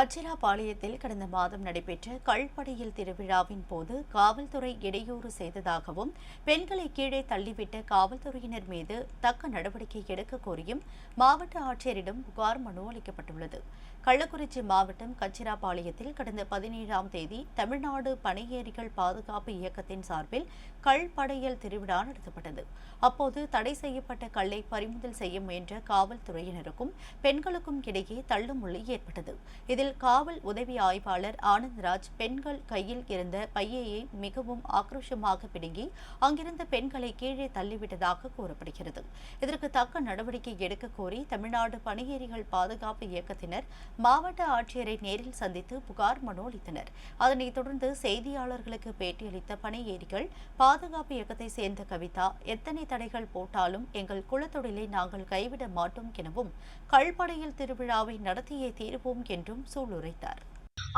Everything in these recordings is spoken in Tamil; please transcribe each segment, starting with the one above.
கச்சிராபாளையத்தில் கடந்த மாதம் நடைபெற்ற கள்படையில் திருவிழாவின் போது காவல்துறை இடையூறு செய்ததாகவும் பெண்களை கீழே தள்ளிவிட்ட காவல்துறையினர் மீது தக்க நடவடிக்கை எடுக்க கோரியும் மாவட்ட ஆட்சியரிடம் புகார் மனு அளிக்கப்பட்டுள்ளது. கள்ளக்குறிச்சி மாவட்டம் கச்சிராபாளையத்தில் கடந்த பதினேழாம் தேதி தமிழ்நாடு பனையேரிகள் பாதுகாப்பு இயக்கத்தின் சார்பில் கள்படையல் திருவிழா நடத்தப்பட்டது. அப்போது தடை செய்யப்பட்ட கல்லை பறிமுதல் செய்ய முயன்ற காவல்துறையினருக்கும் பெண்களுக்கும் இடையே தள்ளுமுள்ளி ஏற்பட்டது. இதில் காவல் உதவி ஆய்வாளர் ஆனந்த்ராஜ் பெண்கள் கையில் இருந்த பையையை மிகவும் ஆக்ரோஷமாக பிடுங்கி அங்கிருந்த பெண்களை கீழே தள்ளிவிட்டதாக கூறப்படுகிறது. இதற்கு தக்க நடவடிக்கை எடுக்க கோரி தமிழ்நாடு பணியேறிகள் பாதுகாப்பு இயக்கத்தினர் மாவட்ட ஆட்சியரை நேரில் சந்தித்து புகார் மனு அளித்தனர். அதனைத் தொடர்ந்து செய்தியாளர்களுக்கு பேட்டியளித்த பணியேறிகள் பாதுகாப்பு இயக்கத்தை சேர்ந்த கவிதா எத்தனை தடைகள் போட்டாலும் எங்கள் குலத்தொழிலை நாங்கள் கைவிட மாட்டோம் எனவும் கல்படையில் திருவிழாவை நடத்தியே தீர்வோம் என்றும் சூளுரைத்தார்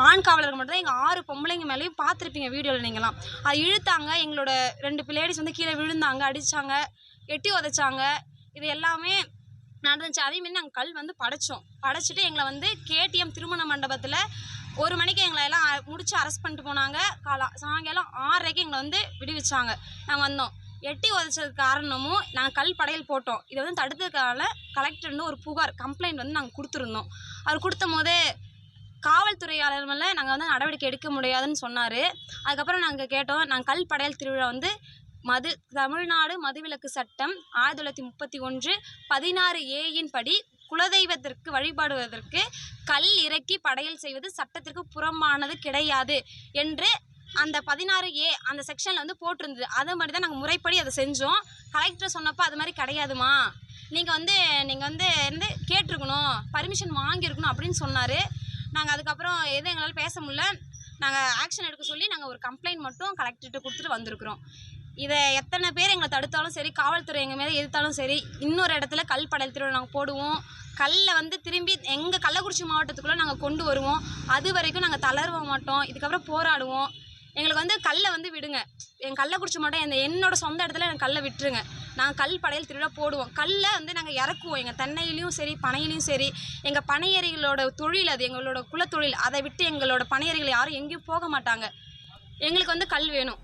ஆண் காவலர்கள் மட்டும் தான் எங்கள் ஆறு பொம்பளைங்க மேலேயும் பார்த்துருப்பீங்க வீடியோவில் நீங்களாம் அது இழுத்தாங்க எங்களோட ரெண்டு லேடிஸ் வந்து கீழே விழுந்தாங்க அடித்தாங்க எட்டி உதைச்சாங்க. இது எல்லாமே நடந்துச்சு. அதேமாரி நாங்கள் கல் வந்து படைச்சோம். படைச்சிட்டு எங்களை வந்து கேடிஎம் திருமண மண்டபத்தில் ஒரு மணிக்கு எங்களை எல்லாம் முடிச்சு அரெஸ்ட் பண்ணிட்டு போனாங்க. காலா சாயங்காலம் ஆறரைக்கு எங்களை வந்து விடுவிச்சாங்க. நாங்கள் வந்தோம். எட்டி உதைச்சதுக்கு காரணமும் நாங்கள் கல் படையல் போட்டோம். இதை வந்து தடுத்ததுக்கான கலெக்டர்னு ஒரு புகார் கம்ப்ளைண்ட் வந்து நாங்கள் கொடுத்துருந்தோம். அவர் கொடுத்த போதே காவல்துறையாளர் மேலே நாங்கள் வந்து நடவடிக்கை எடுக்க முடியாதுன்னு சொன்னார். அதுக்கப்புறம் நாங்கள் கேட்டோம் நாங்கள் கல் படையல் திருவிழா வந்து மது தமிழ்நாடு மதுவிலக்கு சட்டம் ஆயிரத்தி தொள்ளாயிரத்தி முப்பத்தி ஒன்று பதினாறு ஏயின் படி குலதெய்வத்திற்கு வழிபாடுவதற்கு கல் இறக்கி படையல் செய்வது சட்டத்திற்கு புறம்பானது கிடையாது என்று அந்த பதினாறு ஏ அந்த செக்ஷனில் வந்து போட்டிருந்தது. அதை மாதிரி தான் நாங்கள் முறைப்படி அதை செஞ்சோம். கலெக்டர் சொன்னப்போ அது மாதிரி கிடையாதுமா. நீங்கள் வந்து நீங்கள் வந்து வந்து கேட்டிருக்கணும் பர்மிஷன் வாங்கியிருக்கணும் அப்படின்னு சொன்னார். நாங்கள் அதுக்கப்புறம் எதுவும் எங்களால் பேச முடியல. நாங்கள் ஆக்ஷன் எடுக்க சொல்லி நாங்கள் ஒரு கம்ப்ளைண்ட் மட்டும் கலெக்டர்கிட்ட கொடுத்துட்டு வந்திருக்கிறோம். இதை எத்தனை பேர் எங்களை தடுத்தாலும் சரி காவல்துறை எங்கள் மேலே எதிர்த்தாலும் சரி இன்னொரு இடத்துல கல் படையல் திருவிழா நாங்கள் போடுவோம். கல்லை வந்து திரும்பி எங்கள் கள்ளக்குறிச்சி மாவட்டத்துக்குள்ளே நாங்கள் கொண்டு வருவோம். அது வரைக்கும் நாங்கள் தளர்வ மாட்டோம். இதுக்கப்புறம் போராடுவோம். எங்களுக்கு வந்து கல்லை வந்து விடுங்க. என் கள்ளக்குறிச்சி மாவட்டம் என்னோட சொந்த இடத்துல எனக்கு கல்லை விட்டுருங்க. நாங்கள் கல் படையல் திருவிழா போடுவோம். கல்லை வந்து நாங்கள் இறக்குவோம். எங்கள் தென்னையிலையும் சரி பனையிலையும் சரி எங்கள் பனையறிகளோட தொழில் அது எங்களோட குலத்தொழில் அதை விட்டு எங்களோட பனையறிகள் யாரும் எங்கேயும் போக மாட்டாங்க. எங்களுக்கு வந்து கல் வேணும்.